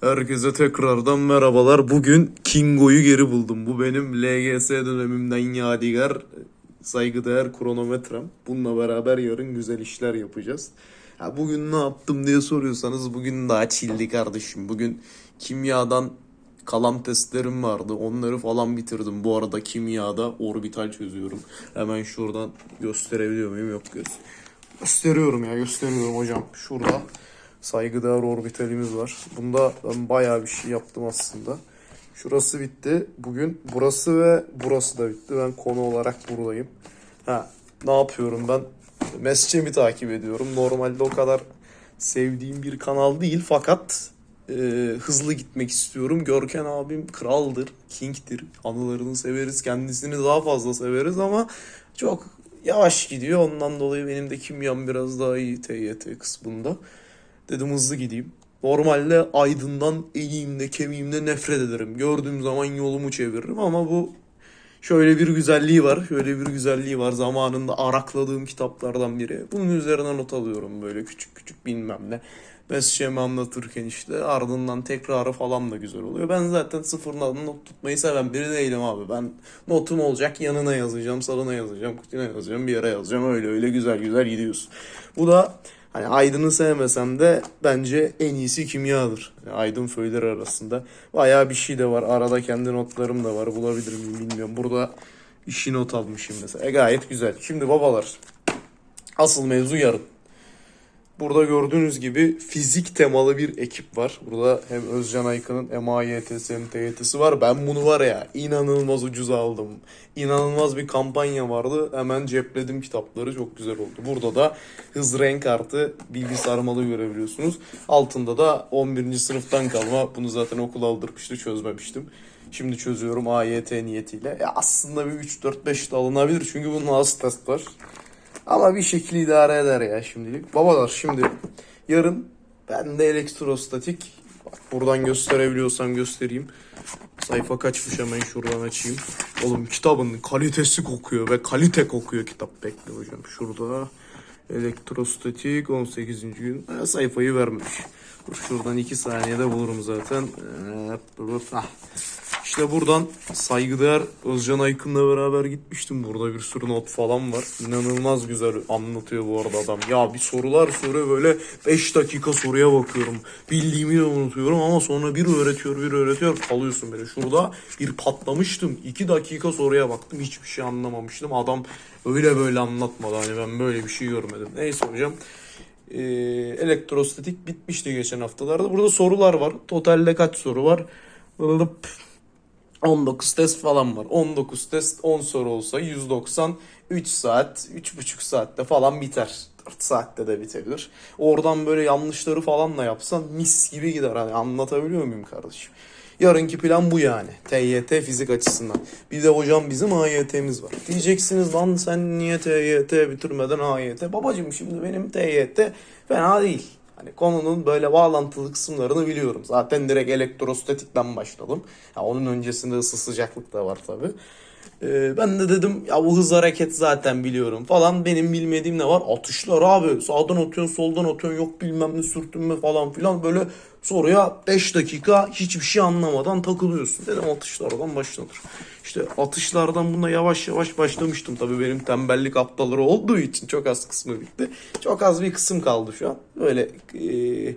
Herkese tekrardan merhabalar. Bugün Kingo'yu geri buldum. Bu benim LGS dönemimden yadigar saygıdeğer kronometrem. Bununla beraber yarın güzel işler yapacağız. Ha, bugün ne yaptım diye soruyorsanız bugün daha çildi kardeşim. Bugün kimyadan kalan testlerim vardı. Onları falan bitirdim. Bu arada kimyada orbital çözüyorum. Hemen şuradan gösterebiliyor muyum? Yok göz. Gösteriyorum ya gösteriyorum hocam. Şurada saygıdeğer orbitalimiz var. Bunda ben bayağı bir şey yaptım aslında. Şurası bitti. Bugün burası ve burası da bitti. Ben konu olarak buradayım. Ha, ne yapıyorum ben? Mescemi takip ediyorum. Normalde o kadar sevdiğim bir kanal değil fakat e, hızlı gitmek istiyorum. Görken abim kraldır, king'tir. Anılarını severiz, kendisini daha fazla severiz ama çok yavaş gidiyor. Ondan dolayı benim de kimyam biraz daha iyi TYT kısmında. Dedim hızlı gideyim. Normalde Aydın'dan elimde kemiğimde nefret ederim. Gördüğüm zaman yolumu çeviririm ama bu şöyle bir güzelliği var. Şöyle bir güzelliği var. Zamanında arakladığım kitaplardan biri. Bunun üzerine not alıyorum böyle küçük küçük bilmem ne. Mesleğimi anlatırken işte ardından tekrarı falan da güzel oluyor. Ben zaten sıfırdan not tutmayı seven biri değilim abi. Ben notum olacak yanına yazacağım, salına yazacağım, kutuna yazacağım, bir yere yazacağım. Öyle öyle güzel güzel gidiyorsun. Bu da Hani Aydın'ı sevmesem de bence en iyisi kimyadır. Yani Aydın föyleri arasında. Bayağı bir şey de var. Arada kendi notlarım da var. Bulabilir miyim bilmiyorum. Burada işi not almışım mesela. E gayet güzel. Şimdi babalar. Asıl mevzu yarın. Burada gördüğünüz gibi fizik temalı bir ekip var. Burada hem Özcan Aykın'ın hem AYT'si hem TYT'si var. Ben bunu var ya inanılmaz ucuz aldım. İnanılmaz bir kampanya vardı. Hemen cepledim kitapları. Çok güzel oldu. Burada da hız renk artı bilgi sarmalı görebiliyorsunuz. Altında da 11. sınıftan kalma. Bunu zaten okul aldırmıştı çözmemiştim. Şimdi çözüyorum AYT niyetiyle. Ya aslında bir 3-4-5 de alınabilir. Çünkü bunun az test var. Ama bir şekilde idare eder ya şimdilik. Babalar şimdi yarın ben de elektrostatik bak buradan gösterebiliyorsam göstereyim. Sayfa kaçmış hemen şuradan açayım. Oğlum kitabın kalitesi kokuyor ve kalite kokuyor kitap. Bekle hocam şurada. Elektrostatik 18. gün. Ha, sayfayı vermemiş. Dur şuradan 2 saniyede bulurum zaten. Ah. İşte buradan saygıdeğer Özcan Aykın'la beraber gitmiştim. Burada bir sürü not falan var. İnanılmaz güzel anlatıyor bu arada adam. Ya bir sorular soruyor böyle 5 dakika soruya bakıyorum. Bildiğimi de unutuyorum ama sonra bir öğretiyor bir öğretiyor kalıyorsun böyle. Şurada bir patlamıştım. 2 dakika soruya baktım hiçbir şey anlamamıştım. Adam öyle böyle anlatmadı. Hani ben böyle bir şey görmedim. Neyse hocam. Ee, elektrostatik bitmişti geçen haftalarda. Burada sorular var. Totalde kaç soru var? Lıp. 19 test falan var. 19 test 10 soru olsa 190 3 saat 3,5 saatte falan biter. 4 saatte de bitebilir. Oradan böyle yanlışları falan da yapsan mis gibi gider. Hani anlatabiliyor muyum kardeşim? Yarınki plan bu yani. TYT fizik açısından. Bir de hocam bizim AYT'miz var. Diyeceksiniz lan sen niye TYT bitirmeden AYT? Babacım şimdi benim TYT fena değil. Hani konunun böyle bağlantılı kısımlarını biliyorum. Zaten direkt elektrostatikten başladım. Ya onun öncesinde ısı sıcaklık da var tabi. ben de dedim ya bu hız hareket zaten biliyorum falan. Benim bilmediğim ne var? Atışlar abi. Sağdan atıyorsun soldan atıyorsun yok bilmem ne sürtünme falan filan. Böyle soruya 5 dakika hiçbir şey anlamadan takılıyorsun. Dedim atışlardan başlanır. İşte atışlardan buna yavaş yavaş başlamıştım. Tabii benim tembellik aptalları olduğu için çok az kısmı bitti. Çok az bir kısım kaldı şu an. Böyle eee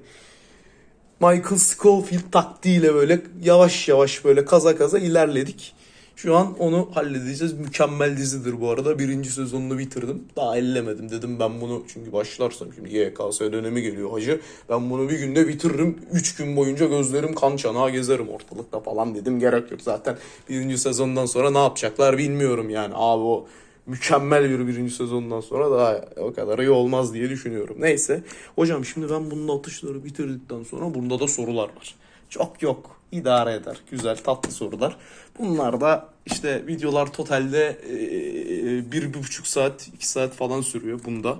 Michael Scofield taktiğiyle böyle yavaş yavaş böyle kaza kaza ilerledik. Şu an onu halledeceğiz. Mükemmel dizidir bu arada. Birinci sezonunu bitirdim. Daha ellemedim dedim ben bunu çünkü başlarsam şimdi YKS dönemi geliyor hacı. Ben bunu bir günde bitiririm. Üç gün boyunca gözlerim kan çanağı gezerim ortalıkta falan dedim. Gerek yok zaten. Birinci sezondan sonra ne yapacaklar bilmiyorum yani. Abi o mükemmel bir birinci sezondan sonra daha o kadar iyi olmaz diye düşünüyorum. Neyse. Hocam şimdi ben bunun atışları bitirdikten sonra bunda da sorular var. Çok yok. idare eder. Güzel tatlı sorular. Bunlar da işte videolar totalde e, bir, bir buçuk saat, iki saat falan sürüyor bunda.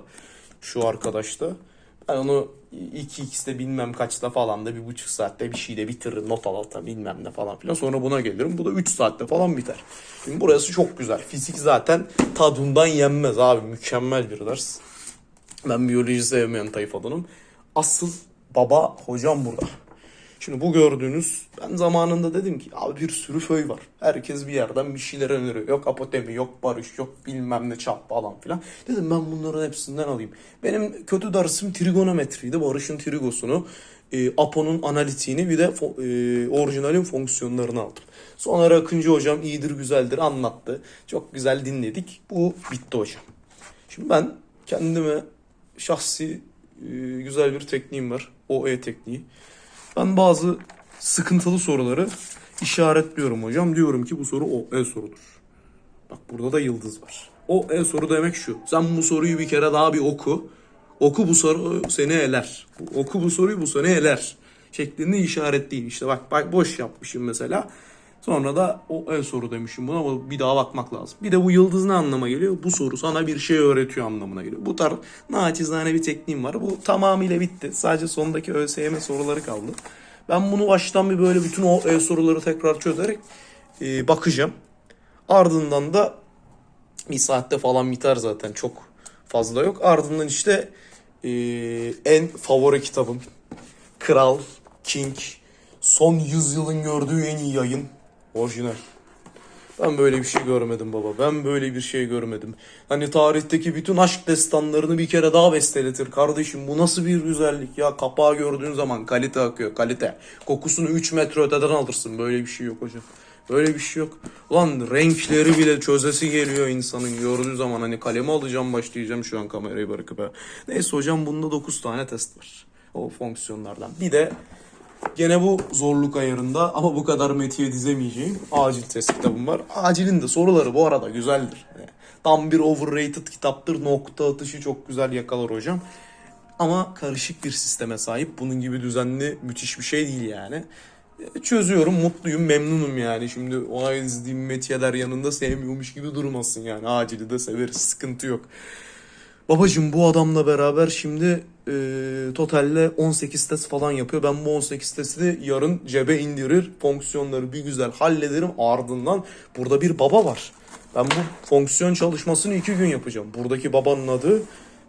Şu arkadaşta. Ben onu 2x'te bilmem kaçta falan da bir buçuk saatte bir şeyde bitiririm. Not al alta bilmem ne falan filan. Sonra buna gelirim. Bu da 3 saatte falan biter. Şimdi burası çok güzel. Fizik zaten tadından yenmez abi. Mükemmel bir ders. Ben biyoloji sevmeyen tayfadanım. Asıl baba hocam burada. Şimdi bu gördüğünüz ben zamanında dedim ki abi bir sürü föy var. Herkes bir yerden bir şeyler öneriyor. Yok apotemi, yok barış, yok bilmem ne çap falan filan. Dedim ben bunların hepsinden alayım. Benim kötü dersim trigonometriydi. Barış'ın trigosunu, e, Apo'nun analitiğini bir de e, orijinalin fonksiyonlarını aldım. Sonra Akıncı hocam iyidir güzeldir anlattı. Çok güzel dinledik. Bu bitti hocam. Şimdi ben kendime şahsi e, güzel bir tekniğim var. OE tekniği. Ben bazı sıkıntılı soruları işaretliyorum hocam. Diyorum ki bu soru OE sorudur. Bak burada da yıldız var. OE soru demek şu. Sen bu soruyu bir kere daha bir oku. Oku bu soru seni eler. Oku bu soruyu bu seni eler. Şeklinde işaretleyeyim. İşte bak, bak boş yapmışım mesela. Sonra da o el soru demişim buna ama bir daha bakmak lazım. Bir de bu yıldız ne anlama geliyor? Bu soru sana bir şey öğretiyor anlamına geliyor. Bu tarz naçizane bir tekniğim var. Bu tamamıyla bitti. Sadece sondaki ÖSYM soruları kaldı. Ben bunu baştan bir böyle bütün o e soruları tekrar çözerek e, bakacağım. Ardından da bir saatte falan biter zaten çok fazla yok. Ardından işte e, en favori kitabım Kral, King, son yüzyılın gördüğü en iyi yayın. Orijinal. Ben böyle bir şey görmedim baba. Ben böyle bir şey görmedim. Hani tarihteki bütün aşk destanlarını bir kere daha besteletir kardeşim. Bu nasıl bir güzellik ya. Kapağı gördüğün zaman kalite akıyor kalite. Kokusunu 3 metre öteden alırsın. Böyle bir şey yok hocam. Böyle bir şey yok. Ulan renkleri bile çözesi geliyor insanın gördüğü zaman. Hani kalemi alacağım başlayacağım şu an kamerayı bırakıp. Neyse hocam bunda 9 tane test var. O fonksiyonlardan. Bir de Gene bu zorluk ayarında ama bu kadar metiye dizemeyeceğim acil test kitabım var. Acilin de soruları bu arada güzeldir. Yani Tam bir overrated kitaptır. Nokta atışı çok güzel yakalar hocam. Ama karışık bir sisteme sahip. Bunun gibi düzenli müthiş bir şey değil yani. E, Çözüyorum, mutluyum, memnunum yani. Şimdi ona izlediğim metiyeler yanında sevmiyormuş gibi durmasın yani. Acili de severiz, sıkıntı yok. Babacım bu adamla beraber şimdi e, totalde 18 test falan yapıyor. Ben bu 18 testi yarın cebe indirir. Fonksiyonları bir güzel hallederim. Ardından burada bir baba var. Ben bu fonksiyon çalışmasını iki gün yapacağım. Buradaki babanın adı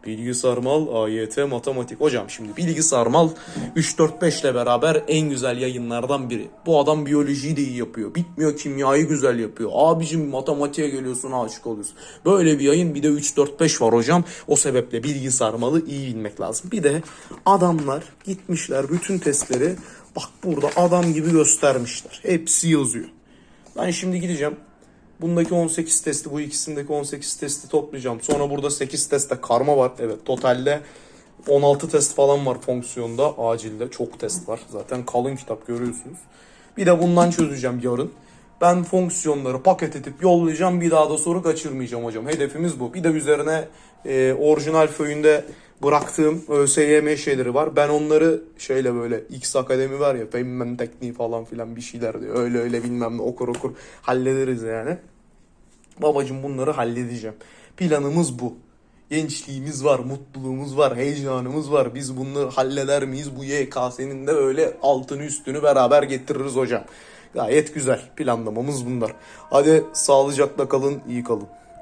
Bilgi Sarmal AYT Matematik. Hocam şimdi Bilgi Sarmal 3-4-5 ile beraber en güzel yayınlardan biri. Bu adam biyolojiyi de iyi yapıyor. Bitmiyor kimyayı güzel yapıyor. Abicim matematiğe geliyorsun aşık oluyorsun. Böyle bir yayın bir de 3-4-5 var hocam. O sebeple Bilgi Sarmal'ı iyi bilmek lazım. Bir de adamlar gitmişler bütün testleri bak burada adam gibi göstermişler. Hepsi yazıyor. Ben şimdi gideceğim. Bundaki 18 testi, bu ikisindeki 18 testi toplayacağım. Sonra burada 8 testte karma var. Evet totalde 16 test falan var fonksiyonda. Acilde çok test var. Zaten kalın kitap görüyorsunuz. Bir de bundan çözeceğim yarın. Ben fonksiyonları paket edip yollayacağım. Bir daha da soru kaçırmayacağım hocam. Hedefimiz bu. Bir de üzerine e, orijinal föyünde bıraktığım ÖSYM şeyleri var. Ben onları şeyle böyle X Akademi var ya Feynman tekniği falan filan bir şeyler diyor. Öyle öyle bilmem ne okur okur hallederiz yani. Babacım bunları halledeceğim. Planımız bu. Gençliğimiz var, mutluluğumuz var, heyecanımız var. Biz bunları halleder miyiz? Bu YKS'nin de öyle altını üstünü beraber getiririz hocam. Gayet güzel. Planlamamız bunlar. Hadi sağlıcakla kalın, iyi kalın.